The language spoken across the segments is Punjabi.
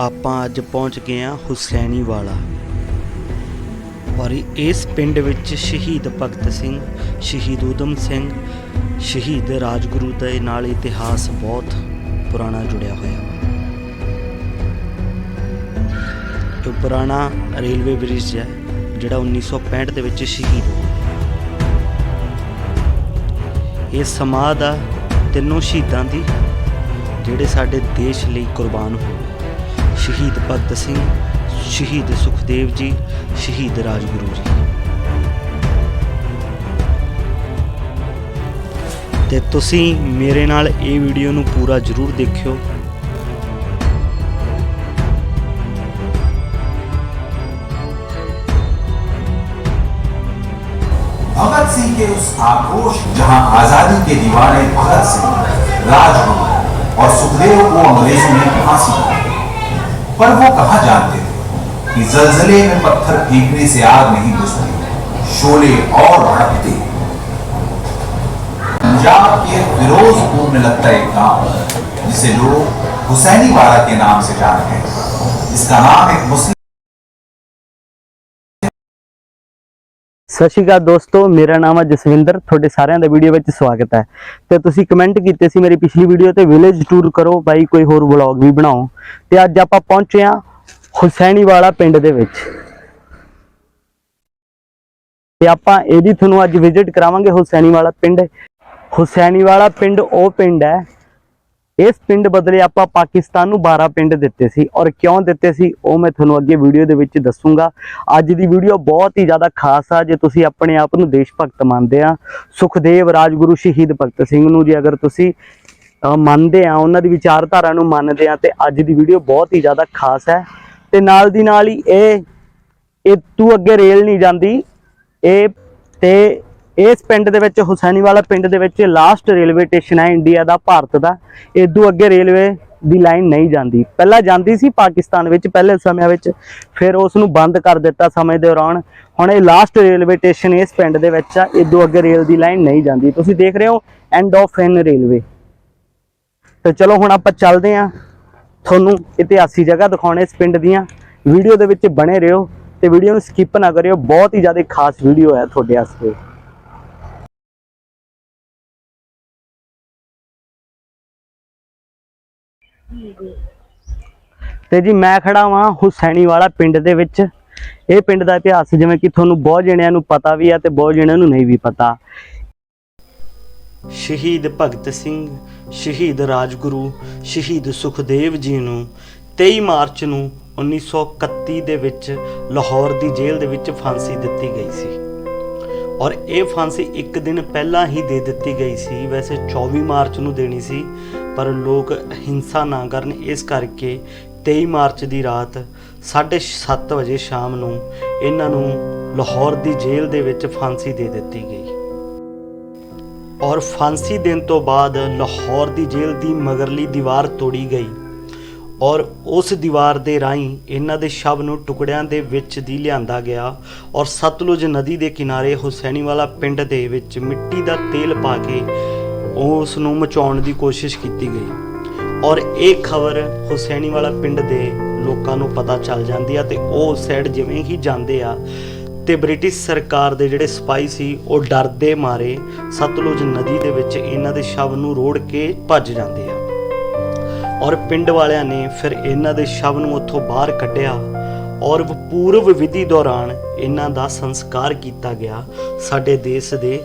ਆਪਾਂ ਅੱਜ ਪਹੁੰਚ ਗਏ ਹਾਂ ਹੁਸੈਨੀ ਵਾਲਾ ਔਰ ਇਸ ਪਿੰਡ ਵਿੱਚ ਸ਼ਹੀਦ ਭਗਤ ਸਿੰਘ, ਸ਼ਹੀਦ ਊਧਮ ਸਿੰਘ, ਸ਼ਹੀਦ ਰਾਜਗੁਰੂ ਦੇ ਨਾਲ ਇਤਿਹਾਸ ਬਹੁਤ ਪੁਰਾਣਾ ਜੁੜਿਆ ਹੋਇਆ ਹੈ ਇਹ ਪੁਰਾਣਾ ਰੇਲਵੇ ਬ੍ਰਿਜ ਹੈ, ਜਿਹੜਾ 1965 ਦੇ ਵਿੱਚ ਸ਼ਹੀਦ ਹੋਇਆ। ਇਹ ਸਮਾਧ ਆ ਤਿੰਨੋਂ ਸ਼ਹੀਦਾਂ ਦੀ, ਜਿਹੜੇ ਸਾਡੇ ਦੇਸ਼ ਲਈ ਕੁਰਬਾਨ ਹੋਏ। ਸ਼ਹੀਦ ਭਗਤ ਸਿੰਘ ਸ਼ਹੀਦ ਸੁਖਦੇਵ ਜੀ ਸ਼ਹੀਦ ਰਾਜਗੁਰੂ ਜੀ ਤੇ ਤੁਸੀਂ ਮੇਰੇ ਨਾਲ ਇਹ ਵੀਡੀਓ ਨੂੰ ਪੂਰਾ ਜ਼ਰੂਰ ਦੇਖਿਓ भगत सिंह के उस आक्रोश जहां आजादी के दीवाने भगत सिंह राजगुरु और सुखदेव को अंग्रेजों ने फांसी दी पर वो कहा जानते थे? कि जलजले में पत्थर फेंकने से आग नहीं बुझती, शोले और भड़कते। पंजाब के फिरोजपुर में लगता एक गाँव, जिसे लोग हुसैनी वाड़ा के नाम से जानते हैं। इसका नाम एक मुस्लिम ਸਤਿ ਸ਼੍ਰੀ ਅਕਾਲ ਦੋਸਤੋ, ਮੇਰਾ ਨਾਮ ਹੈ ਜਸਵਿੰਦਰ, ਤੁਹਾਡੇ ਸਾਰਿਆਂ ਦਾ ਵੀਡੀਓ ਵਿੱਚ ਸਵਾਗਤ ਹੈ। ਤੇ ਤੁਸੀਂ ਕਮੈਂਟ ਕੀਤੇ ਸੀ ਮੇਰੀ ਪਿਛਲੀ ਵੀਡੀਓ ਤੇ ਵਿਲੇਜ ਟੂਰ ਕਰੋ ਬਾਈ, ਕੋਈ ਹੋਰ ਵਲੌਗ ਵੀ ਬਣਾਓ। ਤੇ ਅੱਜ ਆਪਾਂ ਪਹੁੰਚੇ ਹਾਂ ਹੁਸੈਨੀਵਾਲਾ ਪਿੰਡ ਦੇ ਵਿੱਚ। ਤੇ ਆਪਾਂ ਇਹਦੀ ਤੁਹਾਨੂੰ ਅੱਜ ਵਿਜ਼ਿਟ ਕਰਾਵਾਂਗੇ ਹੁਸੈਨੀਵਾਲਾ ਪਿੰਡ। ਹੁਸੈਨੀਵਾਲਾ ਪਿੰਡ ਉਹ ਪਿੰਡ ਹੈ ਇਸ ਪਿੰਡ ਬਦਲੇ ਆਪਾਂ ਪਾਕਿਸਤਾਨ ਨੂੰ 12 ਪਿੰਡ ਦਿੱਤੇ ਸੀ ਔਰ ਕਿਉਂ ਦਿੱਤੇ ਸੀ ਉਹ ਮੈਂ ਤੁਹਾਨੂੰ ਅੱਗੇ ਵੀਡੀਓ ਦੇ ਵਿੱਚ ਦੱਸੂਗਾ। ਅੱਜ ਦੀ ਵੀਡੀਓ ਬਹੁਤ ਹੀ ਜ਼ਿਆਦਾ ਖਾਸ ਆ, ਜੇ ਤੁਸੀਂ ਆਪਣੇ ਆਪ ਨੂੰ ਦੇਸ਼ ਭਗਤ ਮੰਨਦੇ ਆ। ਸੁਖਦੇਵ ਰਾਜਗੁਰੂ ਸ਼ਹੀਦ ਭਗਤ ਸਿੰਘ ਨੂੰ ਜੇ ਅਗਰ ਤੁਸੀਂ ਮੰਨਦੇ ਆ, ਉਹਨਾਂ ਦੀ ਵਿਚਾਰਧਾਰਾ ਨੂੰ ਮੰਨਦੇ ਆ, ਤੇ ਅੱਜ ਦੀ ਵੀਡੀਓ ਬਹੁਤ ਹੀ ਜ਼ਿਆਦਾ ਖਾਸ ਹੈ। ਤੇ ਨਾਲ ਦੀ ਨਾਲ ਹੀ ਇਹ ਇਹ ਤੂੰ ਅੱਗੇ ਰੇਲ ਨਹੀਂ ਜਾਂਦੀ, ਇਹ ਤੇ ਇਸ ਪਿੰਡ ਦੇ ਵਿੱਚ, ਹੁਸੈਨੀਵਾਲਾ ਪਿੰਡ ਦੇ ਵਿੱਚ ਲਾਸਟ ਰੇਲਵੇ ਸਟੇਸ਼ਨ ਹੈ ਇੰਡੀਆ ਦਾ, ਭਾਰਤ ਦਾ। ਇਦੋਂ ਅੱਗੇ ਰੇਲਵੇ ਦੀ ਲਾਈਨ ਨਹੀਂ ਜਾਂਦੀ। ਪਹਿਲਾਂ ਜਾਂਦੀ ਸੀ ਪਾਕਿਸਤਾਨ ਵਿੱਚ, ਪਹਿਲੇ ਸਮਿਆਂ ਵਿੱਚ। ਫਿਰ ਉਸ ਨੂੰ ਬੰਦ ਕਰ ਦਿੱਤਾ ਸਮੇਂ ਦੌਰਾਨ। ਹੁਣ ਇਹ ਲਾਸਟ ਰੇਲਵੇ ਸਟੇਸ਼ਨ ਇਸ ਪਿੰਡ ਦੇ ਵਿੱਚ ਆ ਇਦੋਂ ਅੱਗੇ ਰੇਲ ਦੀ ਲਾਈਨ ਨਹੀਂ ਜਾਂਦੀ। ਤੁਸੀਂ ਦੇਖ ਰਹੇ ਹੋ ਐਂਡ ਆਫ ਐਨ ਰੇਲਵੇ ਤੇ ਚਲੋ ਹੁਣ ਆਪਾਂ ਚੱਲਦੇ ਆਂ ਤੁਹਾਨੂੰ ਇਤਿਹਾਸੀ ਜਗ੍ਹਾ ਦਿਖਾਉਣੇ ਇਸ ਪਿੰਡ ਦੀਆਂ। ਵੀਡੀਓ ਦੇ ਵਿੱਚ ਬਣੇ ਰਹੋ ਤੇ ਵੀਡੀਓ ਨੂੰ ਸਕਿਪ ਨਾ ਕਰਿਓ। ਬਹੁਤ ਹੀ ਜ਼ਿਆਦਾ ਖਾਸ ਵੀਡੀਓ ਹੈ ਤੁਹਾਡੇ ਵਾਸਤੇ। ਤੇ ਜੀ ਮੈਂ ਖੜਾ ਵਾਂ ਹੁਸੈਨੀ ਵਾਲਾ ਪਿੰਡ ਦੇ ਵਿੱਚ। ਇਹ ਪਿੰਡ ਦਾ ਇਤਿਹਾਸ ਜਿਵੇਂ ਕਿ ਤੁਹਾਨੂੰ ਬਹੁਤ ਜਣਿਆਂ ਨੂੰ ਪਤਾ ਵੀ ਆ ਤੇ ਬਹੁਤ ਜਣਿਆਂ ਨੂੰ ਨਹੀਂ ਵੀ ਪਤਾ। ਸ਼ਹੀਦ ਭਗਤ ਸਿੰਘ, ਸ਼ਹੀਦ ਰਾਜਗੁਰੂ, ਸ਼ਹੀਦ ਸੁਖਦੇਵ ਜੀ ਨੂੰ 23 ਮਾਰਚ ਨੂੰ 1931 ਦੇ ਵਿੱਚ ਲਾਹੌਰ ਦੀ ਜੇਲ੍ਹ ਦੇ ਵਿੱਚ ਫਾਂਸੀ ਦਿੱਤੀ ਗਈ ਸੀ। ਔਰ ਇਹ ਫਾਂਸੀ ਇੱਕ ਦਿਨ ਪਹਿਲਾਂ ਹੀ ਦੇ ਦਿੱਤੀ ਗਈ ਸੀ। ਵੈਸੇ 24 ਮਾਰਚ ਨੂੰ ਦੇਣੀ ਸੀ, ਪਰ ਲੋਕ ਹਿੰਸਾ ਨਾ ਕਰਨ, ਇਸ ਕਰਕੇ 23 ਮਾਰਚ ਦੀ ਰਾਤ 7:30 ਵਜੇ ਸ਼ਾਮ ਨੂੰ ਇਹਨਾਂ ਨੂੰ ਲਾਹੌਰ ਦੀ ਜੇਲ੍ਹ ਦੇ ਵਿੱਚ ਫਾਂਸੀ ਦੇ ਦਿੱਤੀ ਗਈ। ਔਰ ਫਾਂਸੀ ਦੇਣ ਤੋਂ ਬਾਅਦ ਲਾਹੌਰ ਦੀ ਜੇਲ੍ਹ ਦੀ ਮਗਰਲੀ ਦੀਵਾਰ ਤੋੜੀ ਗਈ। ਔਰ ਉਸ ਦੀਵਾਰ ਦੇ ਰਾਹੀਂ ਇਹਨਾਂ ਦੇ ਸ਼ਬ ਨੂੰ ਟੁਕੜਿਆਂ ਦੇ ਵਿੱਚ ਦੀ ਲਿਆਂਦਾ ਗਿਆ ਔਰ ਸਤਲੁਜ ਨਦੀ ਦੇ ਕਿਨਾਰੇ ਹੁਸੈਨੀ ਵਾਲਾ ਪਿੰਡ ਦੇ ਵਿੱਚ ਮਿੱਟੀ ਦਾ ਤੇਲ ਪਾ ਕੇ ਉਸ ਨੂੰ ਮਚਾਉਣ ਦੀ ਕੋਸ਼ਿਸ਼ ਕੀਤੀ ਗਈ। ਔਰ ਇਹ ਖਬਰ ਹੁਸੈਨੀ ਵਾਲਾ ਪਿੰਡ ਦੇ ਲੋਕਾਂ ਨੂੰ ਪਤਾ ਚੱਲ ਜਾਂਦੀ ਆ ਤੇ ਉਹ ਸਾਈਡ ਜਿਵੇਂ ਹੀ ਜਾਂਦੇ ਆ ਤੇ ਬ੍ਰਿਟਿਸ਼ ਸਰਕਾਰ ਦੇ ਜਿਹੜੇ ਸਪਾਈ ਸੀ, ਉਹ ਡਰਦੇ ਮਾਰੇ ਸਤਲੁਜ ਨਦੀ ਦੇ ਵਿੱਚ ਇਹਨਾਂ ਦੇ ਸ਼ਵ ਨੂੰ ਰੋੜ ਕੇ ਭੱਜ ਜਾਂਦੇ ਆ। ਔਰ ਪਿੰਡ ਵਾਲਿਆਂ ਨੇ ਫਿਰ ਇਹਨਾਂ ਦੇ ਸ਼ਵ ਨੂੰ ਉੱਥੋਂ ਬਾਹਰ ਕੱਢਿਆ ਔਰ ਪੂਰਵ ਵਿਧੀ ਦੌਰਾਨ ਇਹਨਾਂ ਦਾ ਸੰਸਕਾਰ ਕੀਤਾ ਗਿਆ ਸਾਡੇ ਦੇਸ਼ ਦੇ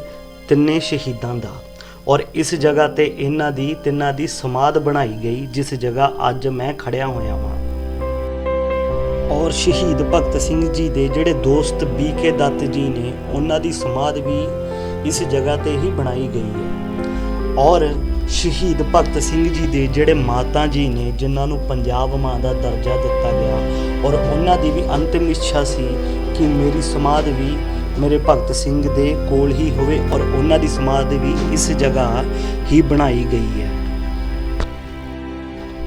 ਤਿੰਨੇ ਸ਼ਹੀਦਾਂ ਦਾ। ਔਰ ਇਸ ਜਗ੍ਹਾ ਤੇ ਇਹਨਾਂ ਦੀ ਤਿੰਨਾਂ ਦੀ ਸਮਾਧ ਬਣਾਈ ਗਈ, ਜਿਸ ਜਗ੍ਹਾ ਅੱਜ ਮੈਂ ਖੜਿਆ ਹੋਇਆ ਹਾਂ ਔਰ ਸ਼ਹੀਦ ਭਗਤ ਸਿੰਘ ਜੀ ਦੇ ਜਿਹੜੇ ਦੋਸਤ ਬੀਕੇ ਦੱਤ ਜੀ ਨੇ, ਉਹਨਾਂ ਦੀ ਸਮਾਧ ਵੀ ਇਸ ਜਗ੍ਹਾ ਤੇ ਹੀ ਬਣਾਈ ਗਈ ਹੈ। ਔਰ ਸ਼ਹੀਦ ਭਗਤ ਸਿੰਘ ਜੀ ਦੇ ਜਿਹੜੇ ਮਾਤਾ ਜੀ ਨੇ, ਜਿਨ੍ਹਾਂ ਨੂੰ ਪੰਜਾਬ ਮਾਂ ਦਾ ਦਰਜਾ ਦਿੱਤਾ ਗਿਆ ਔਰ ਉਹਨਾਂ ਦੀ ਵੀ ਅੰਤਿਮ ਇੱਛਾ ਸੀ ਕਿ ਮੇਰੀ ਸਮਾਧ ਵੀ ਮੇਰੇ ਭਗਤ ਸਿੰਘ ਦੇ ਕੋਲ ਹੀ ਹੋਵੇ ਔਰ ਉਹਨਾਂ ਦੀ ਸਮਾਧ ਵੀ ਇਸ ਜਗ੍ਹਾ ਹੀ ਬਣਾਈ ਗਈ ਹੈ।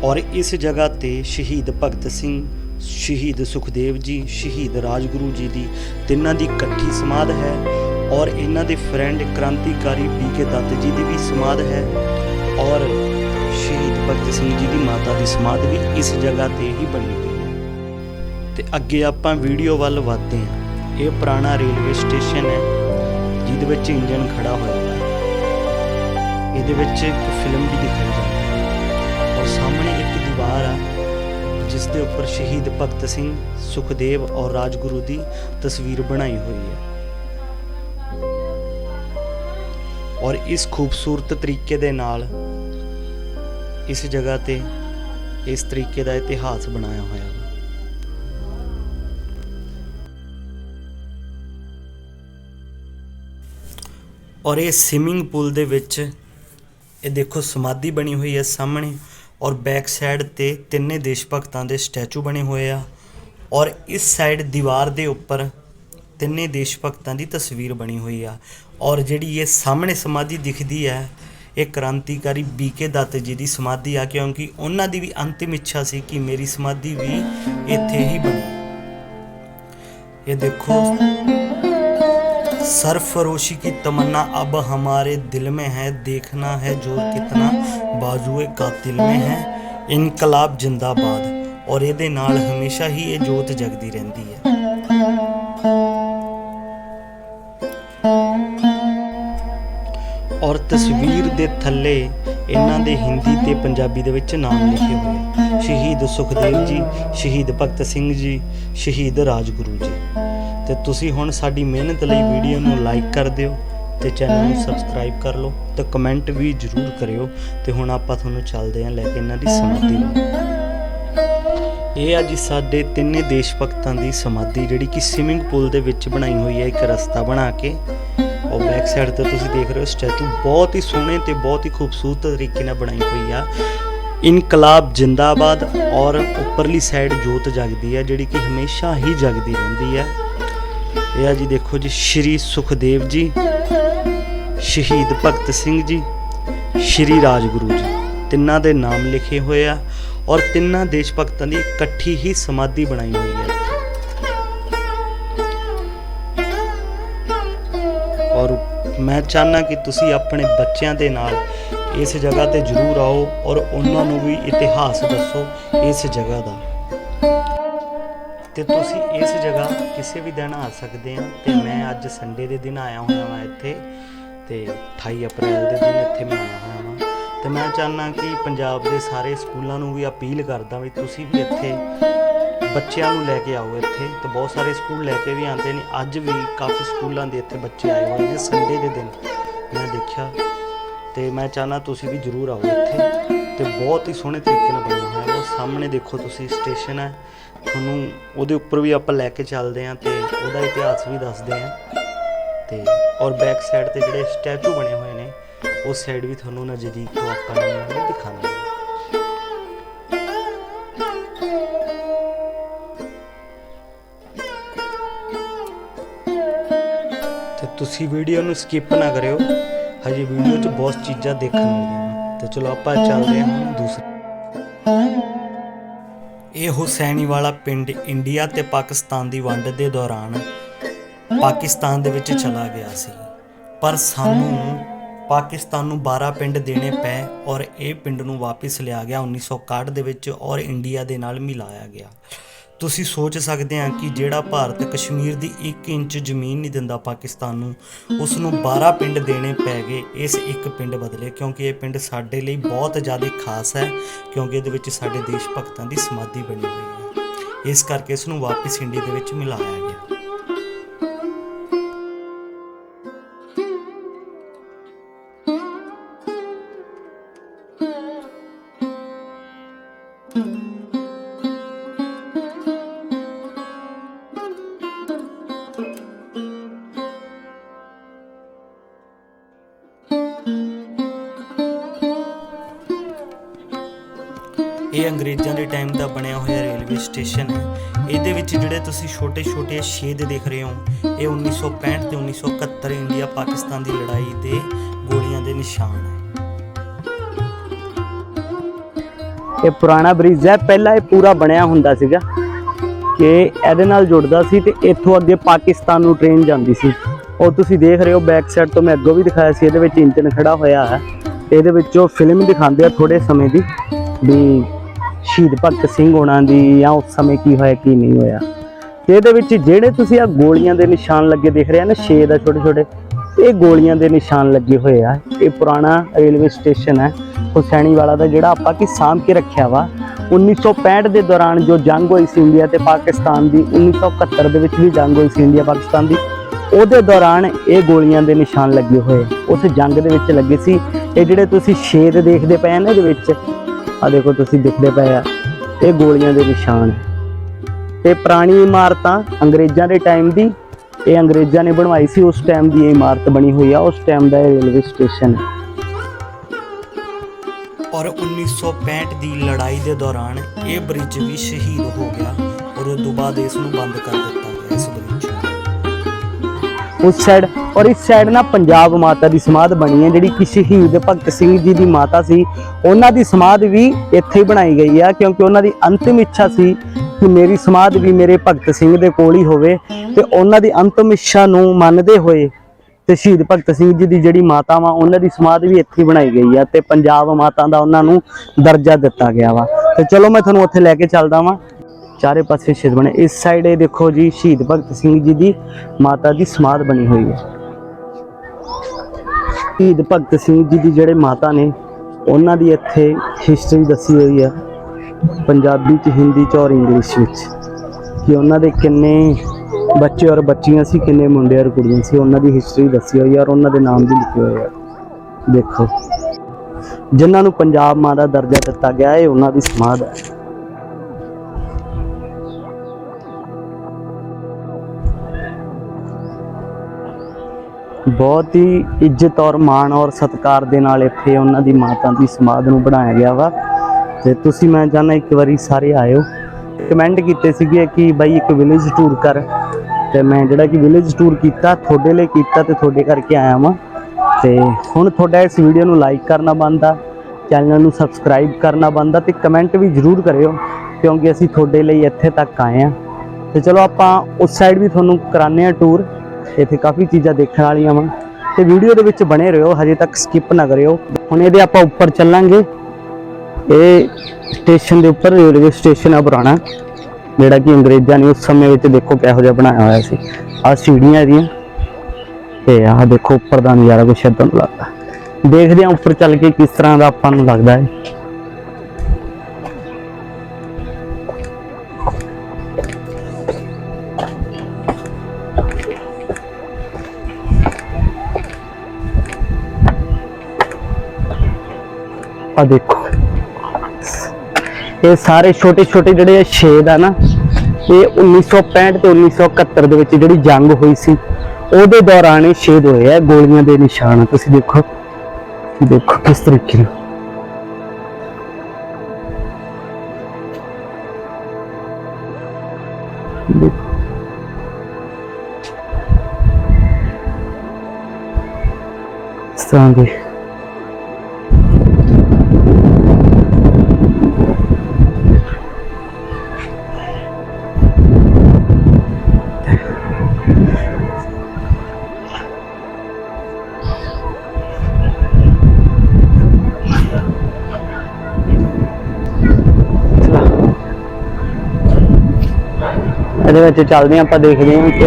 ਔਰ ਇਸ ਜਗ੍ਹਾ ਤੇ ਸ਼ਹੀਦ ਭਗਤ ਸਿੰਘ, ਸ਼ਹੀਦ ਸੁਖਦੇਵ ਜੀ, ਸ਼ਹੀਦ ਰਾਜਗੁਰੂ ਜੀ ਦੀ ਤਿੰਨਾਂ ਦੀ ਇਕੱਠੀ ਸਮਾਧ ਹੈ। ਔਰ ਇਹਨਾਂ ਦੇ ਫਰੈਂਡ ਕ੍ਰਾਂਤੀਕਾਰੀ ਬੀਕੇ ਦੱਤ ਜੀ ਦੀ ਵੀ ਸਮਾਧ ਹੈ ਔਰ ਸ਼ਹੀਦ ਭਗਤ ਸਿੰਘ ਜੀ ਦੀ ਮਾਤਾ ਦੀ ਸਮਾਧ ਵੀ ਇਸ ਜਗ੍ਹਾ ਤੇ ਹੀ ਬਣੀ ਹੋਈ ਹੈ। ਤੇ ਅੱਗੇ ਆਪਾਂ ਵੀਡੀਓ ਵੱਲ ਵਧਦੇ ਹਾਂ। ਇਹ ਪੁਰਾਣਾ ਰੇਲਵੇ ਸਟੇਸ਼ਨ ਹੈ, ਜਿਹਦੇ ਵਿੱਚ ਇੰਜਨ ਖੜਾ ਹੋਇਆ ਹੈ। ਇਹਦੇ ਵਿੱਚ ਇੱਕ ਫਿਲਮ ਵੀ ਦਿਖਾਈ ਜਾਂਦੀ ਹੈ। ਔਰ ਸਾਹਮਣੇ ਇੱਕ ਦੀਵਾਰ ਆ, ਜਿਸ ਦੇ ਉੱਪਰ ਸ਼ਹੀਦ ਭਗਤ ਸਿੰਘ ਸੁਖਦੇਵ ਔਰ ਰਾਜਗੁਰੂ ਦੀ ਤਸਵੀਰ ਬਣਾਈ ਹੋਈ ਹੈ। ਔਰ ਇਸ ਖੂਬਸੂਰਤ ਤਰੀਕੇ ਦੇ ਨਾਲ ਇਸ ਜਗ੍ਹਾ ਤੇ ਇਸ ਤਰੀਕੇ ਦਾ ਇਤਿਹਾਸ ਬਣਾਇਆ ਹੋਇਆ ਹੈ ਔਰ ਇਹ ਸਵਿਮਿੰਗ ਪੂਲ ਦੇ ਵਿੱਚ ਇਹ ਦੇਖੋ ਸਮਾਧੀ ਬਣੀ ਹੋਈ ਹੈ ਸਾਹਮਣੇ ਔਰ ਬੈਕ ਸਾਈਡ ਤੇ ਤਿੰਨੇ ਦੇਸ਼ ਭਗਤਾਂ ਦੇ ਸਟੈਚੂ ਬਣੇ ਹੋਏ ਆ ਔਰ ਇਸ ਸਾਈਡ ਦੀਵਾਰ ਦੇ ਉੱਪਰ ਤਿੰਨੇ ਦੇਸ਼ ਭਗਤਾਂ ਦੀ ਤਸਵੀਰ ਬਣੀ ਹੋਈ ਆ ਔਰ ਜਿਹੜੀ ਇਹ ਸਾਹਮਣੇ ਸਮਾਧੀ ਦਿਖਦੀ ਹੈ ਇਹ ਕ੍ਰਾਂਤੀਕਾਰੀ ਬੀਕੇ ਦੱਤ ਜੀ ਦੀ ਸਮਾਧੀ ਆ ਕਿਉਂਕਿ ਉਹਨਾਂ ਦੀ ਵੀ ਅੰਤਿਮ ਇੱਛਾ ਸੀ ਕਿ ਮੇਰੀ ਸਮਾਧੀ ਵੀ ਇੱਥੇ ਹੀ ਬਣੇ ਇਹ ਦੇਖੋ सरफरोशी की तमन्ना अब हमारे दिल में है देखना है जोर कितना बाजुए कातिल में है ਇਨਕਲਾਬ ਜਿੰਦਾਬਾਦ ਔਰ ਇਹਦੇ ਨਾਲ ਹਮੇਸ਼ਾ ਹੀ ਇਹ ਜੋਤ ਜਗਦੀ ਰਹਿੰਦੀ ਤਸਵੀਰ ਦੇ ਥੱਲੇ ਇਹਨਾਂ ਦੇ ਹਿੰਦੀ ਤੇ ਪੰਜਾਬੀ ਦੇ ਵਿੱਚ ਨਾਮ ਲਿਖੇ ਹੋਏ ਸ਼ਹੀਦ ਸੁਖਦੇਵ ਜੀ, ਸ਼ਹੀਦ ਭਗਤ ਸਿੰਘ ਜੀ, ਸ਼ਹੀਦ ਰਾਜਗੁਰੂ ਜੀ। ਤੇ ਤੁਸੀਂ ਹੁਣ ਸਾਡੀ ਮਿਹਨਤ ਲਈ ਵੀਡੀਓ ਨੂੰ ਲਾਈਕ ਕਰ ਦਿਓ ਤੇ ਚੈਨਲ ਨੂੰ ਸਬਸਕ੍ਰਾਈਬ ਕਰ ਲਓ ਤੇ ਕਮੈਂਟ ਵੀ ਜਰੂਰ ਕਰਿਓ ਤੇ ਹੁਣ ਆਪਾਂ ਤੁਹਾਨੂੰ ਚੱਲਦੇ ਹਾਂ ਲੈ ਕੇ ਇਹਨਾਂ ਦੀ ਸਮਾਧੀ ਨੂੰ। ਇਹ ਅੱਜ ਸਾਡੇ ਤਿੰਨੇ ਦੇਸ਼ ਭਗਤਾਂ ਦੀ ਸਮਾਧੀ ਜਿਹੜੀ ਕਿ ਸਵਿਮਿੰਗ ਪੂਲ ਦੇ ਵਿੱਚ ਬਣਾਈ ਹੋਈ ਹੈ, ਇੱਕ ਰਸਤਾ ਬਣਾ ਕੇ। ਉਹ ਬੈਕ ਸਾਈਡ ਤੇ ਤੁਸੀਂ ਦੇਖ ਰਹੇ ਹੋ ਸਟੈਚੂ ਬਹੁਤ ਹੀ ਸੋਹਣੇ ਤੇ ਬਹੁਤ ਹੀ ਖੂਬਸੂਰਤ ਤਰੀਕੇ ਨਾਲ ਬਣਾਈ ਹੋਈ ਆ। ਇਨਕਲਾਬ ਜਿੰਦਾਬਾਦ ਔਰ ਉੱਪਰਲੀ ਸਾਈਡ ਜੋਤ ਜਗਦੀ ਹੈ ਜਿਹੜੀ ਕਿ ਹਮੇਸ਼ਾ ਹੀ ਜਗਦੀ ਰਹਿੰਦੀ ਹੈ ਇਹ ਆ ਜੀ ਦੇਖੋ ਜੀ, ਸ਼੍ਰੀ ਸੁਖਦੇਵ ਜੀ, ਸ਼ਹੀਦ ਭਗਤ ਸਿੰਘ ਜੀ, ਸ਼੍ਰੀ ਰਾਜਗੁਰੂ ਜੀ। ਤਿੰਨਾਂ ਦੇ ਨਾਮ ਲਿਖੇ ਹੋਏ ਆ ਔਰ ਤਿੰਨਾਂ ਦੇਸ਼ ਭਗਤਾਂ ਦੀ ਇਕੱਠੀ ਹੀ ਸਮਾਧੀ ਬਣਾਈ ਹੋਈ ਹੈ ਔਰ ਮੈਂ ਚਾਹਨਾ ਕਿ ਤੁਸੀਂ ਆਪਣੇ ਬੱਚਿਆਂ ਦੇ ਨਾਲ ਇਸ ਜਗ੍ਹਾ ਤੇ ਜ਼ਰੂਰ ਆਓ ਔਰ ਉਹਨਾਂ ਨੂੰ ਵੀ ਇਤਿਹਾਸ ਦੱਸੋ ਇਸ ਜਗ੍ਹਾ ਦਾ। ਤੇ ਤੁਸੀਂ ਇਸ ਜਗ੍ਹਾ ਕਿਸੇ ਵੀ ਦਿਨ ਆ ਸਕਦੇ ਆ ਤੇ ਮੈਂ ਅੱਜ ਸੰਡੇ ਦੇ ਦਿਨ ਆਇਆ ਹੋਇਆ ਹਾਂ ਇੱਥੇ ਤੇ 28 ਅਪ੍ਰੈਲ ਦੇ ਦਿਨ ਇੱਥੇ ਮੈਂ ਆਇਆ ਹੋਇਆ ਹਾਂ ਤੇ ਮੈਂ ਚਾਹਨਾ ਕਿ ਪੰਜਾਬ ਦੇ ਸਾਰੇ ਸਕੂਲਾਂ ਨੂੰ ਵੀ ਅਪੀਲ ਕਰਦਾ ਵੀ ਤੁਸੀਂ ਵੀ ਇੱਥੇ ਬੱਚਿਆਂ ਨੂੰ ਲੈ ਕੇ ਆਓ ਇੱਥੇ। ਤੇ ਬਹੁਤ ਸਾਰੇ ਸਕੂਲ ਲੈ ਕੇ ਵੀ ਆਉਂਦੇ ਨੇ। ਅੱਜ ਵੀ ਕਾਫੀ ਸਕੂਲਾਂ ਦੇ ਇੱਥੇ ਬੱਚੇ ਆਏ ਹੋਏ ਨੇ। ਸੰਡੇ ਦੇ ਦਿਨ ਮੈਂ ਦੇਖਿਆ। ਤੇ ਮੈਂ ਚਾਹਨਾ ਤੁਸੀਂ ਵੀ ਜ਼ਰੂਰ ਆਓ ਇੱਥੇ। ਤੇ ਬਹੁਤ ਹੀ ਸੋਹਣੇ ਤਰੀਕੇ ਨਾਲ ਬਣਿਆ ਹੋਇਆ। ਉਹ ਸਾਹਮਣੇ ਦੇਖੋ ਤੁਸੀਂ, ਸਟੇਸ਼ਨ ਹੈ। ਤੁਹਾਨੂੰ ਉਹਦੇ ਉੱਪਰ ਵੀ ਆਪਾਂ ਲੈ ਕੇ ਚੱਲਦੇ ਹਾਂ ਤੇ ਉਹਦਾ ਇਤਿਹਾਸ ਵੀ ਦੱਸਦੇ ਹਾਂ। ਤੇ ਔਰ ਬੈਕ ਸਾਈਡ ਤੇ ਜਿਹੜੇ ਸਟੈਚੂ ਬਣੇ ਹੋਏ ਨੇ, ਉਸ ਸਾਈਡ ਵੀ ਤੁਹਾਨੂੰ ਨਜ਼ਦੀਕ ਤੋਂ ਆਪਾਂ ਨੂੰ ਦਿਖਾਵਾਂਗੇ ਤੁਸੀਂ ਵੀਡੀਓ ਨੂੰ ਸਕਿਪ ਨਾ ਕਰਿਓ। ਹਜੇ ਵੀਡੀਓ 'ਚ ਬਹੁਤ ਚੀਜ਼ਾਂ ਦੇਖਣ ਵਾਲੀਆਂ ਨੇ। ਤੇ ਚਲੋ ਆਪਾਂ ਚੱਲਦੇ ਹਾਂ ਦੂਸਰੇ। ਇਹ ਹੁਸੈਨੀ ਵਾਲਾ ਪਿੰਡ ਇੰਡੀਆ ਤੇ ਪਾਕਿਸਤਾਨ ਦੀ ਵੰਡ ਦੇ ਦੌਰਾਨ ਪਾਕਿਸਤਾਨ ਦੇ ਵਿੱਚ ਚਲਾ ਗਿਆ ਸੀ। ਪਰ ਸਾਨੂੰ ਪਾਕਿਸਤਾਨ ਨੂੰ 12 ਪਿੰਡ ਦੇਣੇ ਪਏ ਔਰ ਇਹ ਪਿੰਡ ਨੂੰ ਵਾਪਸ ਲਿਆ ਗਿਆ 1961 ਦੇ ਵਿੱਚ ਔਰ ਇੰਡੀਆ ਦੇ ਨਾਲ ਮਿਲਾਇਆ ਗਿਆ। ਤੁਸੀਂ ਸੋਚ ਸਕਦੇ ਆ ਕਿ ਜਿਹੜਾ ਭਾਰਤ ਕਸ਼ਮੀਰ ਦੀ 1 ਇੰਚ ਜ਼ਮੀਨ ਨਹੀਂ ਦਿੰਦਾ ਪਾਕਿਸਤਾਨ ਨੂੰ, ਉਸ ਨੂੰ 12 ਪਿੰਡ ਦੇਣੇ ਪੈ ਗਏ, ਇਸ ਇੱਕ ਪਿੰਡ ਬਦਲੇ, ਕਿਉਂਕਿ ਇਹ ਪਿੰਡ ਸਾਡੇ ਲਈ ਬਹੁਤ ਜ਼ਿਆਦਾ ਖਾਸ ਹੈ, ਕਿਉਂਕਿ ਇਹਦੇ ਵਿੱਚ ਸਾਡੇ ਦੇਸ਼ ਭਗਤਾਂ ਦੀ ਸਮਾਧੀ ਬਣੀ ਹੋਈ ਹੈ। ਇਸ ਕਰਕੇ ਇਸ ਨੂੰ ਵਾਪਿਸ ਇੰਡੀਆ ਦੇ ਵਿੱਚ ਮਿਲਾਇਆ ਗਿਆ। ਇਹ ਅੰਗਰੇਜ਼ਾਂ ਦੇ ਟਾਈਮ ਦਾ ਬਣਿਆ ਹੋਇਆ ਰੇਲਵੇ ਸਟੇਸ਼ਨ ਹੈ। ਇਹਦੇ ਵਿੱਚ ਜਿਹੜੇ ਤੁਸੀਂ ਛੋਟੇ-ਛੋਟੇ ਛੇਦ ਦੇਖ ਰਹੇ ਹੋ, ਇਹ 1965 ਤੇ 1971 ਇੰਡੀਆ ਪਾਕਿਸਤਾਨ ਦੀ ਲੜਾਈ ਦੇ ਗੋਲੀਆਂ ਦੇ ਨਿਸ਼ਾਨ ਹੈ। ਇਹ ਪੁਰਾਣਾ ਬ੍ਰਿਜ ਹੈ। ਪਹਿਲਾਂ ਇਹ ਪੂਰਾ ਬਣਿਆ ਹੁੰਦਾ ਸੀਗਾ ਕਿ ਇਹਦੇ ਨਾਲ ਜੁੜਦਾ ਸੀ ਤੇ ਇੱਥੋਂ ਅੱਗੇ ਪਾਕਿਸਤਾਨ ਨੂੰ ਟ੍ਰੇਨ ਜਾਂਦੀ ਸੀ। ਉਹ ਤੁਸੀਂ ਦੇਖ ਰਹੇ ਹੋ ਬੈਕ ਸਾਈਡ ਤੋਂ ਮੈਂ ਅੱਗੋਂ ਵੀ ਦਿਖਾਇਆ ਸੀ। ਇਹਦੇ ਵਿੱਚ ਇੰਜਨ ਖੜਾ ਹੋਇਆ ਹੈ। ਤੇ ਇਹਦੇ ਵਿੱਚੋਂ ਫਿਲਮ ਦਿਖਾਉਂਦੇ ਆ ਥੋੜੇ ਸਮੇਂ ਦੀ ਵੀ ਸ਼ਹੀਦ ਭਗਤ ਸਿੰਘ ਹੋਣਾ ਦੀ ਜਾਂ ਉਸ ਸਮੇਂ ਕੀ ਹੋਇਆ, ਕੀ ਨਹੀਂ ਹੋਇਆ। ਇਹਦੇ ਵਿੱਚ ਜਿਹੜੇ ਤੁਸੀਂ ਆ ਗੋਲੀਆਂ ਦੇ ਨਿਸ਼ਾਨ ਲੱਗੇ ਦੇਖ ਰਹੇ ਆ ਨਾ, ਛੇ ਦਾ ਛੋਟੇ ਛੋਟੇ, ਇਹ ਗੋਲੀਆਂ ਦੇ ਨਿਸ਼ਾਨ ਲੱਗੇ ਹੋਏ ਆ। ਇਹ ਪੁਰਾਣਾ ਰੇਲਵੇ ਸਟੇਸ਼ਨ ਹੈ, ਹੁਸੈਣੀ ਵਾਲਾ ਦਾ ਜਿਹੜਾ ਆਪਾਂ ਕਿ ਸਾਂਭ ਕੇ ਰੱਖਿਆ ਵਾ। 1965 ਦੇ ਦੌਰਾਨ ਜੋ ਜੰਗ ਹੋਈ ਸੀ ਇੰਡੀਆ ਤੇ ਪਾਕਿਸਤਾਨ ਦੀ 1971 ਦੇ ਵਿੱਚ ਵੀ ਜੰਗ ਹੋਈ ਸੀ ਇੰਡੀਆ ਪਾਕਿਸਤਾਨ ਦੀ, ਉਹਦੇ ਦੌਰਾਨ ਇਹ ਗੋਲੀਆਂ ਦੇ ਨਿਸ਼ਾਨ ਲੱਗੇ ਹੋਏ। ਉਸ ਜੰਗ ਦੇ ਵਿੱਚ ਲੱਗੇ ਸੀ। ਇਹ ਜਿਹੜੇ ਤੁਸੀਂ ਛੇਦ ਦੇਖਦੇ ਪਏ ਆ ਨਾ, ਇਹਦੇ ਵਿੱਚ ਆ ਦੇਖੋ ਤੁਸੀਂ ਦਿਖਦੇ ਪਏ ਆ, ਇਹ ਗੋਲੀਆਂ ਦੇ ਨਿਸ਼ਾਨ ਤੇ ਪੁਰਾਣੀ ਇਮਾਰਤਾਂ ਅੰਗਰੇਜ਼ਾਂ ਦੇ ਟਾਈਮ ਦੀ, ਇਹ ਅੰਗਰੇਜ਼ਾਂ ਨੇ ਬਣਵਾਈ ਸੀ, ਉਸ ਟਾਈਮ ਦੀ ਇਹ ਇਮਾਰਤ ਬਣੀ ਹੋਈ ਆ, ਉਸ ਟਾਈਮ ਦਾ ਇਹ ਰੇਲਵੇ ਸਟੇਸ਼ਨ ਹੈ। ਔਰ 1965 ਦੀ ਲੜਾਈ ਦੇ ਦੌਰਾਨ ਇਹ ਬ੍ਰਿਜ ਵੀ ਸ਼ਹੀਦ ਹੋ ਗਿਆ ਔਰ ਉਸ ਤੋਂ ਬਾਅਦ ਇਸ ਨੂੰ ਬੰਦ ਕਰ ਦਿੱਤਾ ਗਿਆ ਇਸ ਬ੍ਰਿਜ ਉਸ ਸਾਈਡ ਔਰ ਇਸ ਸਾਈਡ ਨਾ ਪੰਜਾਬ ਮਾਤਾ ਦੀ ਸਮਾਧ ਬਣੀ ਹੈ, ਜਿਹੜੀ ਕਿ ਸ਼ਹੀਦ ਭਗਤ ਸਿੰਘ ਜੀ ਦੀ ਮਾਤਾ ਸੀ। ਉਹਨਾਂ ਦੀ ਸਮਾਧ ਵੀ ਇੱਥੇ ਹੀ ਬਣਾਈ ਗਈ ਆ, ਕਿਉਂਕਿ ਉਹਨਾਂ ਦੀ ਅੰਤਿਮ ਇੱਛਾ ਸੀ ਕਿ ਮੇਰੀ ਸਮਾਧ ਵੀ ਮੇਰੇ ਭਗਤ ਸਿੰਘ ਦੇ ਕੋਲ ਹੀ ਹੋਵੇ ਤੇ ਉਹਨਾਂ ਦੀ ਅੰਤਿਮ ਇੱਛਾ ਨੂੰ ਮੰਨਦੇ ਹੋਏ ਤੇ ਸ਼ਹੀਦ ਭਗਤ ਸਿੰਘ ਜੀ ਦੀ ਜਿਹੜੀ ਮਾਤਾ ਵਾ ਉਹਨਾਂ ਦੀ ਸਮਾਧ ਵੀ ਇੱਥੇ ਹੀ ਬਣਾਈ ਗਈ ਆ ਤੇ ਪੰਜਾਬ ਮਾਤਾ ਦਾ ਉਹਨਾਂ ਨੂੰ ਦਰਜਾ ਦਿੱਤਾ ਗਿਆ ਵਾ। ਤੇ ਚਲੋ ਮੈਂ ਤੁਹਾਨੂੰ ਉੱਥੇ ਲੈ ਕੇ ਚੱਲਦਾ ਵਾਂ। ਚਾਰੇ ਪਾਸੇ ਸ਼ਹੀਦ ਬਣੇ। ਇਸ ਸਾਈਡ ਇਹ ਦੇਖੋ ਜੀ, ਸ਼ਹੀਦ ਭਗਤ ਸਿੰਘ ਜੀ ਦੀ ਮਾਤਾ ਦੀ ਸਮਾਧ ਬਣੀ ਹੋਈ ਹੈ। ਸ਼ਹੀਦ ਭਗਤ ਸਿੰਘ ਜੀ ਦੀ ਜਿਹੜੇ ਮਾਤਾ ਨੇ, ਉਹਨਾਂ ਦੀ ਇੱਥੇ ਹਿਸਟਰੀ ਦੱਸੀ ਹੋਈ ਹੈ, ਪੰਜਾਬੀ ਚ, ਹਿੰਦੀ ਚ ਔਰ ਇੰਗਲਿਸ਼ ਵਿੱਚ। ਕਿ ਉਹਨਾਂ ਦੇ ਕਿੰਨੇ ਬੱਚੇ ਔਰ ਬੱਚੀਆਂ ਸੀ, ਕਿੰਨੇ ਮੁੰਡੇ ਔਰ ਕੁੜੀਆਂ ਸੀ, ਉਹਨਾਂ ਦੀ ਹਿਸਟਰੀ ਦੱਸੀ ਹੋਈ ਹੈ ਔਰ ਉਹਨਾਂ ਦੇ ਨਾਮ ਵੀ ਲਿਖੇ ਹੋਏ ਆ ਦੇਖੋ। ਜਿਨ੍ਹਾਂ ਨੂੰ ਪੰਜਾਬ ਮਾਂ ਦਾ ਦਰਜਾ ਦਿੱਤਾ ਗਿਆ ਹੈ ਉਹਨਾਂ ਦੀ ਸਮਾਧ ਹੈ। ਬਹੁਤ ਹੀ ਇੱਜ਼ਤ ਔਰ ਮਾਣ ਔਰ ਸਤਿਕਾਰ ਦੇ ਨਾਲ ਇੱਥੇ ਉਹਨਾਂ ਦੀ ਮਾਤਾ ਦੀ ਸਮਾਧ ਨੂੰ ਬਣਾਇਆ ਗਿਆ ਵਾ। ਤੇ ਤੁਸੀਂ ਮੈਂ ਚਾਹੁੰਦਾ ਇੱਕ ਵਾਰੀ ਸਾਰੇ ਆਇਓ। ਕਮੈਂਟ ਕੀਤੇ ਸੀਗੇ ਕਿ ਬਾਈ ਇੱਕ ਵਿਲੇਜ ਟੂਰ ਕਰ। ਤੇ ਮੈਂ ਜਿਹੜਾ ਕਿ ਵਿਲੇਜ ਟੂਰ ਕੀਤਾ, ਤੁਹਾਡੇ ਲਈ ਕੀਤਾ ਤੇ ਤੁਹਾਡੇ ਕਰਕੇ ਆਇਆ ਵਾਂ। ਤੇ ਹੁਣ ਤੁਹਾਡਾ ਇਸ ਵੀਡੀਓ ਨੂੰ ਲਾਈਕ ਕਰਨਾ ਬਣਦਾ ਚੈਨਲ ਨੂੰ ਸਬਸਕ੍ਰਾਈਬ ਕਰਨਾ ਬਣਦਾ ਤੇ ਕਮੈਂਟ ਵੀ ਜ਼ਰੂਰ ਕਰਿਓ, ਕਿਉਂਕਿ ਅਸੀਂ ਤੁਹਾਡੇ ਲਈ ਇੱਥੇ ਤੱਕ ਆਏ ਆ। ਤੇ ਚਲੋ ਆਪਾਂ ਉਸ ਸਾਈਡ ਵੀ ਤੁਹਾਨੂੰ ਕਰਾਉਂਦੇ ਆ ਟੂਰ ਇੱਥੇ ਕਾਫੀ ਚੀਜ਼ਾਂ ਦੇਖਣ ਵਾਲੀਆਂ ਵਾ। ਤੇ ਵੀਡੀਓ ਦੇ ਵਿੱਚ ਬਣੇ ਰਹੋ, ਹਜੇ ਤੱਕ ਸਕਿਪ ਨਾ ਕਰਿਓ। ਹੁਣ ਇਹਦੇ ਆਪਾਂ ਉੱਪਰ ਚੱਲਾਂਗੇ। ਇਹ ਸਟੇਸ਼ਨ ਦੇ ਉੱਪਰ ਰੇਲਵੇ ਸਟੇਸ਼ਨ ਆ ਪੁਰਾਣਾ, ਜਿਹੜਾ ਕਿ ਅੰਗਰੇਜ਼ਾਂ ਨੇ ਉਸ ਸਮੇਂ ਵਿੱਚ ਦੇਖੋ ਕਿਹੋ ਜਿਹਾ ਬਣਾਇਆ ਹੋਇਆ ਸੀ। ਆ ਸੀੜੀਆਂ ਇਹਦੀਆਂ। ਤੇ ਆਹ ਦੇਖੋ ਉੱਪਰ ਦਾ ਨਜ਼ਾਰਾ ਕੁਛ ਏਦਾਂ ਦਾ ਲੱਗਦਾ। ਦੇਖਦੇ ਆ ਉੱਪਰ ਚੱਲ ਕੇ ਕਿਸ ਤਰ੍ਹਾਂ ਦਾ ਆਪਾਂ ਨੂੰ ਲੱਗਦਾ ਹੈ। ਆ ਦੇਖੋ। ਇਹ ਸਾਰੇ ਛੋਟੇ ਛੋਟੇ ਜਿਹੜੇ ਛੇਦ ਆ ਨਾ, ਇਹ 1965 ਤੇ 1971 ਦੇ ਵਿੱਚ ਜਿਹੜੀ ਜੰਗ ਹੋਈ ਸੀ, ਉਹਦੇ ਦੌਰਾਨ ਇਹ ਛੇਦ ਹੋਏ ਆ ਗੋਲੀਆਂ ਦੇ ਨਿਸ਼ਾਨ। ਤੁਸੀਂ ਦੇਖੋ ਦੇਖੋ ਕਿਸ ਤਰੀਕੇ ਨਾਲ। ਇਸ ਤਰ੍ਹਾਂ ਦੇ ਇਹਦੇ ਵਿੱਚ ਚੱਲਦੇ ਹਾਂ ਆਪਾਂ ਦੇਖਦੇ ਹਾਂ ਕਿ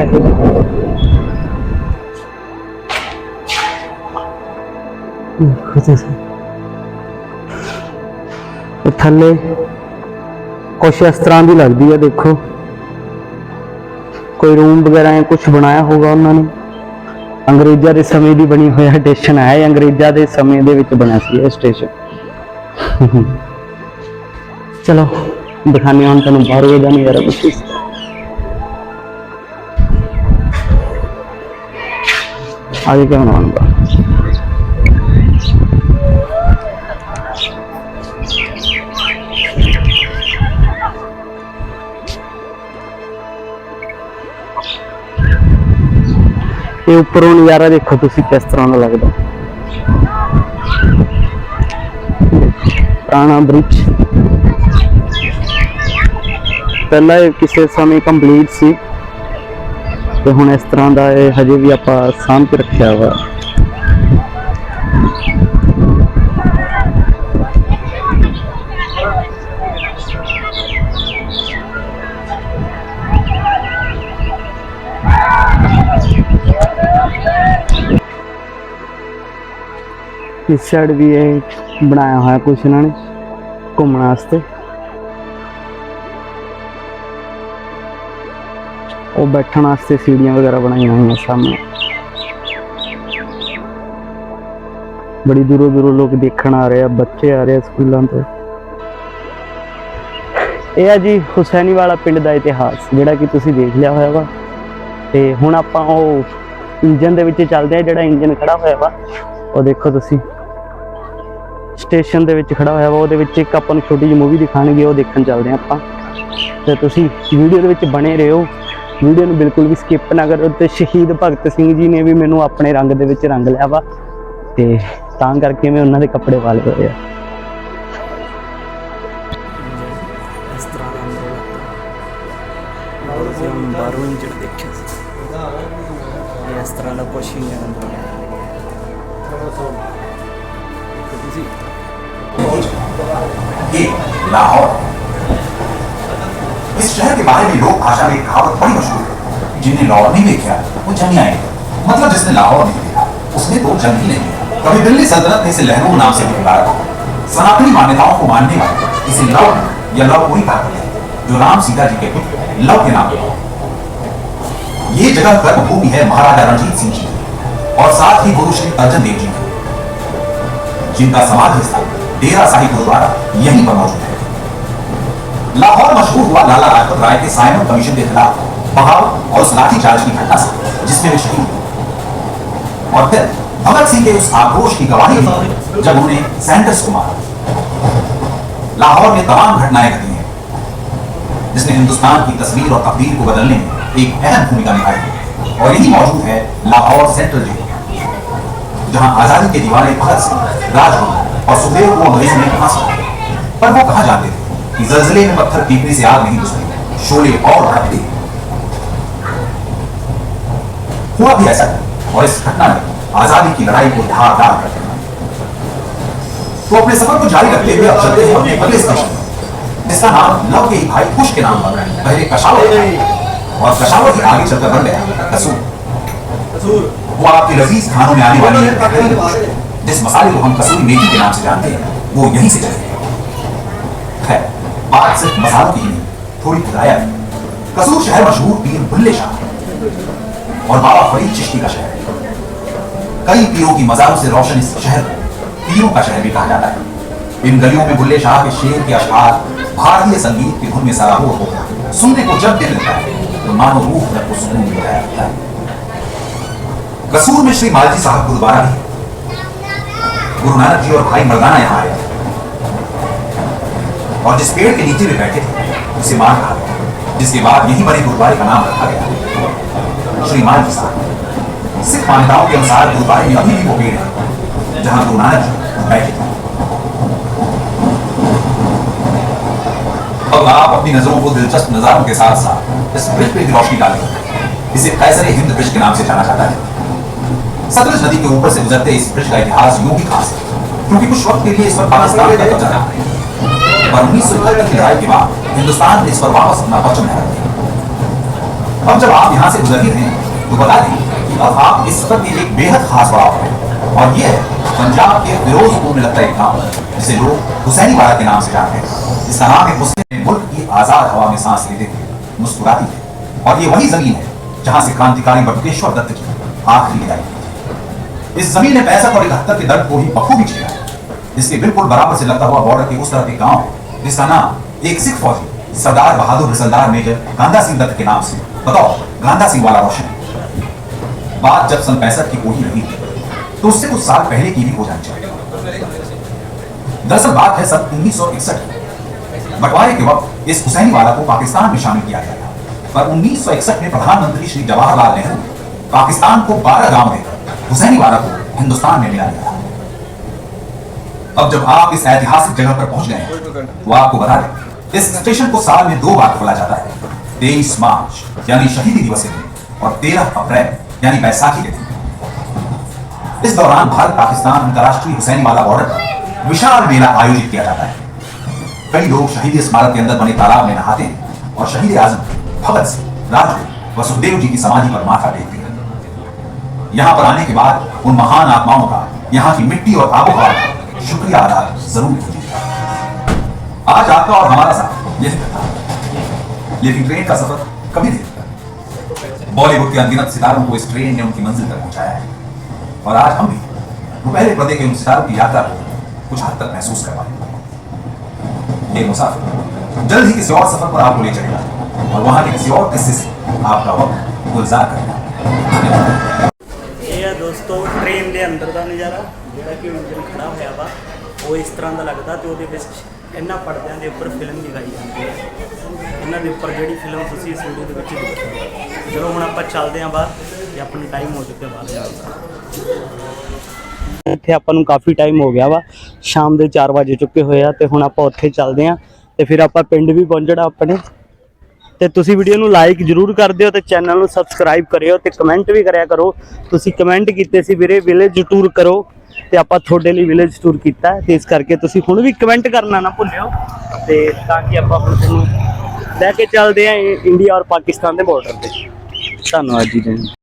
ਇਹ ਥੱਲੇ ਕੁਛ ਇਸ ਤਰ੍ਹਾਂ ਦੀ ਲੱਗਦੀ ਹੈ ਦੇਖੋ। ਕੋਈ ਰੂਮ ਵਗੈਰਾ ਜਾਂ ਕੁਝ ਬਣਾਇਆ ਹੋਗਾ ਉਹਨਾਂ ਨੇ। ਅੰਗਰੇਜ਼ਾਂ ਦੇ ਸਮੇਂ ਦੀ ਬਣੀ ਹੋਇਆ ਸਟੇਸ਼ਨ ਹੈ ਇਹ ਅੰਗਰੇਜ਼ਾਂ ਦੇ ਸਮੇਂ ਦੇ ਵਿੱਚ ਬਣਿਆ ਸੀ ਇਹ ਸਟੇਸ਼ਨ ਚਲੋ। ਦਿਖਾਣੇ ਹੁਣ ਤੁਹਾਨੂੰ ਬਾਹਰ ਦਾ ਨਜ਼ਾਰਾ ਕੁਛ ਇਸ ಅದಕ್ಕೆ ಅವನು ಅನುಭವ ਇਹ ਉੱਪਰੋਂ ਨਜ਼ਾਰਾ ਦੇਖੋ ਤੁਸੀਂ ਕਿਸ ਤਰ੍ਹਾਂ ਦਾ ਲੱਗਦਾ ਪੁਰਾਣਾ ਬ੍ਰਿਜ ਪਹਿਲਾਂ ਇਹ ਕਿਸੇ ਸਮੇਂ ਕੰਪਲੀਟ ਸੀ ਤੇ ਹੁਣ ਇਸ ਤਰ੍ਹਾਂ ਦਾ ਇਹ ਹਜੇ ਵੀ ਆਪਾਂ ਸਾਂਭ ਕੇ ਰੱਖਿਆ ਵਾ। ਇਸ ਸਾਈਡ ਵੀ ਇਹ ਬਣਾਇਆ ਹੋਇਆ ਕੁਛ ਇਹਨਾਂ ਨੇ ਘੁੰਮਣ ਵਾਸਤੇ। ਉਹ ਬੈਠਣ ਵਾਸਤੇ ਸੀੜੀਆਂ ਵਗੈਰਾ ਬਣਾਈਆਂ ਹੋਈਆਂ ਸਾਹਮਣੇ। ਬੜੀ ਦੂਰੋਂ ਦੂਰੋਂ ਲੋਕ ਦੇਖਣ ਆ ਰਹੇ ਆ, ਬੱਚੇ ਆ ਰਹੇ ਆ ਸਕੂਲਾਂ ਤੋਂ। ਇਹ ਆ ਜੀ ਹੁਸੈਨੀ ਵਾਲਾ ਪਿੰਡ ਦਾ ਇਤਿਹਾਸ, ਜਿਹੜਾ ਕਿ ਤੁਸੀਂ ਦੇਖ ਲਿਆ ਹੋਇਆ ਵਾ। ਤੇ ਹੁਣ ਆਪਾਂ ਉਹ ਇੰਜਨ ਦੇ ਵਿੱਚ ਚੱਲਦੇ ਆ ਜਿਹੜਾ ਇੰਜਨ ਖੜਾ ਹੋਇਆ ਵਾ। ਉਹ ਦੇਖੋ ਤੁਸੀਂ। ਸਟੇਸ਼ਨ ਦੇ ਵਿੱਚ ਖੜਾ ਹੋਇਆ ਵਾ, ਉਹਦੇ ਵਿੱਚ ਇੱਕ ਆਪਾਂ ਨੂੰ ਛੋਟੀ ਜਿਹੀ ਮੂਵੀ ਦਿਖਾਣਗੇ ਉਹ ਦੇਖਣ ਚੱਲਦੇ ਆ ਆਪਾਂ। ਤੇ ਤੁਸੀਂ ਵੀਡੀਓ ਦੇ ਵਿੱਚ ਬਣੇ ਰਹੋ। ਵੀਡੀਓ ਨੂੰ ਬਿਲਕੁਲ ਵੀ ਸਕਿਪ ਨਾ ਕਰੋ ਤੇ ਸ਼ਹੀਦ ਭਗਤ ਸਿੰਘ ਜੀ ਨੇ ਵੀ ਮੈਨੂੰ ਆਪਣੇ ਰੰਗ ਦੇ ਵਿੱਚ ਰੰਗ ਲਿਆ ਵਾ। ਤੇ ਤਾਂ ਕਰਕੇ ਮੈਂ ਉਹਨਾਂ ਦੇ ਕੱਪੜੇ ਵਾਲ ਹੋਏ ਆ। ਇਸ ਤਰ੍ਹਾਂ ਦਾ ਅੰਦਰ ਲੱਗਦਾ ਮੈਂ ਬਾਹਰੋਂ ਤੁਸੀਂ ਇਹ ਲਾਹੌਰ इस शहर के बारे में लोक भाषा में कहावत बड़ी मशहूर है, जिन्हें लाहौर नहीं देखा, वो जंग आए। मतलब जिसने लाहौर नहीं देखा, उसने तो जंग ही नहीं कभी दिल्ली सल्तनत ने इसे लहरों नाम से पुकारा सनातनी मान्यताओं को मानने वाले, इसे लव या लवपुरी कहा करते हैं, जो राम सीता जी के पुत्र लव के नाम ये जगह कर्मभूमि है महाराजा रणजीत सिंह जी और साथ ही गुरु श्री अर्जन देव जी जिनका समाधि स्थान डेरा साहिब गुरुद्वारा यहीं पर मौजूद है। लाहौर मशहूर हुआ लाला लाजपत राय के साइमन कमीशन के खिलाफ बगावत और उस लाठीचार्ज की घटना से, जिसमें वे शहीद और फिर भगत सिंह के उस आक्रोश की गवाही जब उन्हें सैंडर्स को मारा। लाहौर में तमाम घटनाएँ घटी हैं, जिसने हिंदुस्तान की तस्वीर और तकदीर को बदलने में एक अहम भूमिका निभाई और यही मौजूद है लाहौर सेंट्रल जेल, जहाँ आज़ादी के दीवाने भगत सिंह राजगुरु और सुखदेव को अंग्रेज़ों ने दी। पर वो कहा जाते थे? कि जलजले में पत्थर पीटने से आग नहीं बुझती। शोले और भड़कते हुआ भी ऐसा और इस घटना ने आज़ादी की लड़ाई को धारदार कर तो अपने सफ़र को जारी रखते हुए अब चलते हैं अपने अगले स्टेशन जिसका नाम लव के भाई कुश के नाम पर पहले कशावर और कशावर ही आगे चलकर बन गया कसूर। वो आपके लजीज खानों में आने वाली डिश। जिस मसाले को हम कसूरी मेथी के नाम से जानते हैं वो यहीं से चले। बात सिर्फ़ मसालों की ही, थोड़ी खुदाया है। कसूर शहर मशहूर पीर बुल्ले शाह और बाबा फरीद चिश्ती का शहर है। कई पीरों की मजारों से रोशन इस शहर को पीरों का शहर भी कहा जाता है। इन गलियों में बुल्ले शाह के शेर के अशआर भारतीय संगीत की धुन में सराबोर होता सुनने को जब दिल मिलता है तो मानो रूह तक को सुकून मिल जाया है। कसूर में श्री मालजी साहब गुरुद्वारा है। गुरु नानक जी और भाई मर्दाना यहाँ थे। और जिस पेड़ के नीचे वे बैठे थे, उसे मान कहा गया जिसके बाद यही बने गुरुद्वारे का नाम रखा गया। श्री मालजी साहब सिख मान्यताओं के अनुसार गुरुद्वारे में अभी भी वो पेड़ है, जहाँ गुरु नानक जी बैठे थे। अब आप अपनी नज़रों को दिलचस्प नजारों के साथ साथ इस ब्रिज पे भी रोशनी डालेंगे इसे कैसर हिंद ब्रिज के नाम से जाना जाता है। सतलुज नदी के ऊपर से गुजरते इस ब्रिज का इतिहास यूँ ही खास है, क्योंकि कुछ वक्त के लिए इस पर पाकिस्तान का कब्जा रहा पर उन्नीस सौ इकहत्तर की लड़ाई के बाद हिंदुस्तान ने इस पर वापस अपना परचम लहरा दिया अब जब आप यहाँ से गुजर ही रहे हैं तो बता दें कि अब आप इस सफ़र के एक बेहद खास पड़ाव पर हैं और ये है पंजाब के फिरोजपुर में लगता एक गाँव जिसे लोग हुसैनी वाला के नाम से जानते हैं जिसका नाम एक मुस्लिम मुल्क की आज़ाद हवा में सांस लेते थे मुस्कुराती थे और ये वही ज़मीन है जहाँ से क्रांतिकारी बटुकेश्वर दत्त की आखिरी विदाई इस ज़मीन ने पैंसठ और इकहत्तर के दर्द को ही बखूबी झेला है जिसके बिल्कुल बराबर से लगता हुआ बॉर्डर के उस तरह के गाँव है। जिसका नाम एक सिख फौजी, सरदार बहादुर रिसलदार मेजर गांधा सिंह दत्त के नाम से। बताओ, गांधा सिंह वाला रोशन। बात जब सन पैंसठ की कोई रही तो उससे कुछ साल पहले की भी हो जानी चाहिए। दरअसल बात है सन उन्नीस सौ इकसठ बंटवारे के वक्त इस हुसैनी वाला को पाकिस्तान में शामिल किया गया था। पर उन्नीस सौ इकसठ में प्रधानमंत्री श्री जवाहरलाल नेहरू पाकिस्तान को बारह गाँव देकर हुसैनी वाला को हिंदुस्तान में मिला था अब जब आप इस ऐतिहासिक जगह पर पहुँच गए हैं तो आपको बता दें, इस स्टेशन को साल में दो बार खोला जाता है। तेईस मार्च, यानी शहीदी दिवस के और तेरह अप्रैल, यानी बैसाखी के दिन। इस दौरान भारत, पाकिस्तान, अंतर्राष्ट्रीय हुसैनी वाला बॉर्डर पर विशाल मेला आयोजित किया जाता है। कई लोग शहीद स्मारक के अंदर बने तालाब में नहाते हैं, और शहीद आज़म, भगत सिंह राजगुरु व सुखदेव जी की समाधि पर माथा टेकते हैं। यहाँ पर आने के बाद उन महान आत्माओं का यहाँ की मिट्टी और आबोहवा का शुक्रिया अदा ज़रूर कीजिएगा आज आपका और हमारा साथ यह था लेकिन ट्रेन का सफ़र कभी नहीं रुका बॉलीवुड के अनगिनत सितारों को इस ट्रेन ने उनकी मंजिल तक पहुँचाया है। और आज हम भी रुपहले पर्दे के उन सितारों की यात्रा को कुछ हद तक महसूस कर पाए ये मुसाफिर, जल्द ही किसी और सफ़र पर आपको ले चलेगा और वहाँ के किसी और किस्से से आपका वक्त गुलजार करेगा ਉਹ ਇਸ ਤਰ੍ਹਾਂ ਦਾ ਲੱਗਦਾ ਤੇ ਉਹਦੇ ਵਿੱਚ ਇਹਨਾਂ ਪਰਦਿਆਂ ਦੇ ਉੱਪਰ ਫਿਲਮ ਦਿਖਾਈ ਜਾਂਦੀ ਹੈ। ਇਹਨਾਂ ਦੇ ਉੱਪਰ ਜਿਹੜੀ ਫਿਲਮ ਤੁਸੀਂ ਇਸ ਵੀਡੀਓ ਦੇ ਵਿੱਚ ਦੇਖੀ ਚਲੋ ਹੁਣ ਆਪਾਂ ਚੱਲਦੇ ਆਂ ਬਾਹਰ ਤੇ ਆਪਣਾ ਟਾਈਮ ਹੋ ਚੁੱਕਿਆ ਬਾਹਰ ਜਾਣ ਦਾ। ਇੱਥੇ ਆਪਾਂ ਨੂੰ ਕਾਫੀ ਟਾਈਮ ਹੋ ਗਿਆ ਵਾ। ਸ਼ਾਮ ਦੇ 4 ਵਜੇ ਚੁੱਕੇ ਹੋਏ ਆ ਤੇ ਹੁਣ ਆਪਾਂ ਉੱਥੇ ਚੱਲਦੇ ਆਂ ਤੇ ਫਿਰ ਆਪਾਂ ਪਿੰਡ ਵੀ ਪਹੁੰਚਣਾ ਆਪਣੇ। ਤੇ ਤੁਸੀਂ ਵੀਡੀਓ ਨੂੰ ਲਾਈਕ ਜਰੂਰ ਕਰ ਦਿਓ ਤੇ ਚੈਨਲ ਨੂੰ ਸਬਸਕ੍ਰਾਈਬ ਕਰਿਓ ਤੇ ਕਮੈਂਟ ਵੀ ਕਰਿਆ ਕਰੋ। ਤੁਸੀਂ ਕਮੈਂਟ ਕੀਤੇ ਸੀ ਵੀਰੇ ਵਿਲੇਜ ਟੂਰ ਕਰੋ। ਤੇ ਆਪਾਂ ਤੁਹਾਡੇ ਲਈ ਵਿਲੇਜ ਟੂਰ ਕੀਤਾ ਤੇ ਇਸ ਕਰਕੇ ਤੁਸੀਂ ਹੁਣ ਵੀ ਕਮੈਂਟ ਕਰਨਾ ਨਾ ਭੁੱਲਿਓ ਤੇ ਤਾਂ ਕਿ ਆਪਾਂ ਹੁਣ ਤੁਹਾਨੂੰ ਲੈ ਕੇ ਚੱਲਦੇ ਆਂ ਇੰਡੀਆ ਔਰ ਪਾਕਿਸਤਾਨ ਦੇ ਬਾਰਡਰ ਤੇ। ਧੰਨਵਾਦ ਜੀ ਜੀ